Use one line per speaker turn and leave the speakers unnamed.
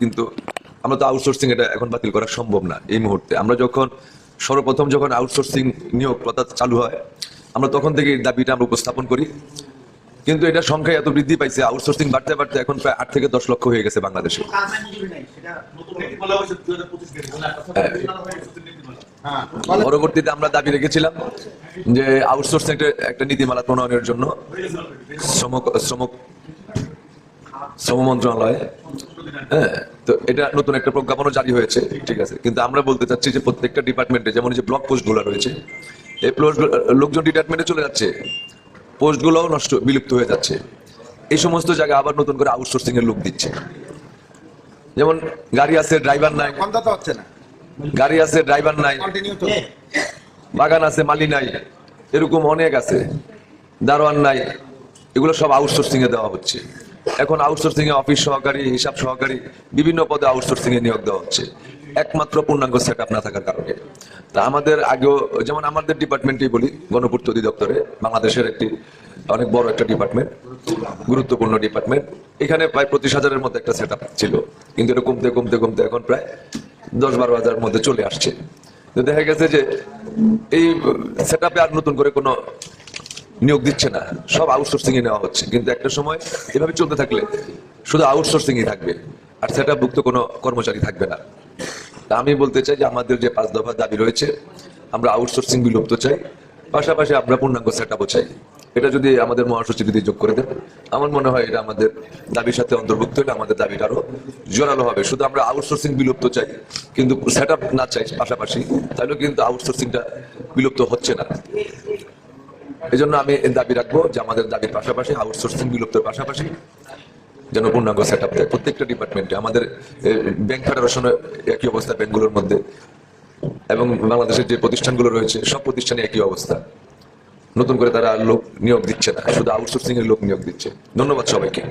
কিন্তু আমরা তো আউটসোর্সিং এটা এখন বাতিল করা সম্ভব না এই মুহূর্তে। আমরা যখন সর্বপ্রথম যখন আউটসোর্সিং নিয়োগ প্রথা চালু হয় আমরা তখন থেকে এই দাবিটা আমরা উপস্থাপন করি। কিন্তু এটা সংখ্যা এত বৃদ্ধি পাইছে আউটসোর্সিং বাড়তে বাড়তে এখন প্রায় আট থেকে দশ লক্ষ হয়ে গেছে বাংলাদেশে।
কারখানায় মজুরি নাই, সেটা নতুন নীতি বলা হয়েছে 2025 থেকে।
হ্যাঁ।
পরবর্তীতে আমরা দাবি রেখেছিলাম যে আউটসোর্সিং একটা নীতিমালা প্রণয়নের জন্য শ্রম শ্রম শ্রম মন্ত্রণালয় হ্যাঁ তো এটা নতুন একটা প্রজ্ঞাপনও জারি হয়েছে ঠিক আছে। কিন্তু আমরা বলতে চাচ্ছি যে প্রত্যেকটা ডিপার্টমেন্টে যেমন যে ব্লক পোস্টগুলো রয়েছে এই পোস্ট লোকজন ডিপার্টমেন্টে চলে যাচ্ছে পোস্টগুলোও নষ্ট বিলুপ্ত হয়ে যাচ্ছে। এই সমস্ত জায়গায় আবার নতুন করে আউটসোর্সিং এর লোক দিচ্ছে। যেমন গাড়ি আছে ড্রাইভার নাই।
হচ্ছে না।
গাড়ি আছে ড্রাইভার নাই। বাগান আছে মালি নাই। এরকম অনেক আছে। দারোয়ান নাই। এগুলো সব আউটসোর্সিং এ দেওয়া হচ্ছে। এখন আউটসোর্সিং এ অফিস সহকারী, হিসাব সহকারী, বিভিন্ন পদে আউটসোর্সিং এ নিয়োগ দেওয়া হচ্ছে। একমাত্র পূর্ণাঙ্গ সেট আপ না থাকার কারণে। তা আমাদের আগেও, যেমন আমাদের ডিপার্টমেন্টেই বলি, গণপূর্ত অধিদপ্তরে, বাংলাদেশের একটি অনেক বড় একটা ডিপার্টমেন্ট গুরুত্বপূর্ণ ডিপার্টমেন্ট এখানে প্রায় পঁচিশ হাজারের মধ্যে একটা সেট ছিল। কিন্তু এটা কমতে কমতে কমতে এখন প্রায় দশ বারো হাজারের মধ্যে চলে আসছে। দেখা গেছে যে এই সেট আর নতুন করে কোনো নিয়োগ দিচ্ছে না। সব আউটসোর্সিং এ নেওয়া হচ্ছে। কিন্তু একটা সময় এভাবে চলতে থাকলে শুধু আউটসোর্সিং ই থাকবে আর সেট ভুক্ত কোনো কর্মচারী থাকবে না। তা আমি বলতে চাই যে আমাদের যে পাঁচ দফা দাবি রয়েছে, আমরা আউটসোর্সিং বিলুপ্ত চাই। পাশাপাশি আমরা পূর্ণাঙ্গ সেট আপও চাই। এটা যদি আমাদের মহাসচিব যদি যোগ করে দেন, আমার মনে হয় এটা আমাদের দাবির সাথে অন্তর্ভুক্ত হলে আমাদের দাবিটা আরও জোরালো হবে। শুধু আমরা আউটসোর্সিং বিলুপ্ত চাই, কিন্তু সেট না চাই পাশাপাশি, তাহলে কিন্তু আউটসোর্সিংটা বিলুপ্ত হচ্ছে না। এই জন্য আমি দাবি রাখব যে আমাদের দাবির পাশাপাশি আউটসোর্সিং বিলুপ্তের পাশাপাশি যেন পূর্ণাঙ্গ সেট আপ দেয় প্রত্যেকটা ডিপার্টমেন্টে আমাদের ব্যাংক ফেডারেশনে একই অবস্থা ব্যাংকগুলোর মধ্যে। এবং বাংলাদেশের যে প্রতিষ্ঠানগুলো রয়েছে, সব প্রতিষ্ঠানে একই অবস্থা। নতুন করে তারা লোক নিয়োগ দিচ্ছে না, শুধু আউটসোর্সিং এর লোক নিয়োগ দিচ্ছে। ধন্যবাদ সবাইকে।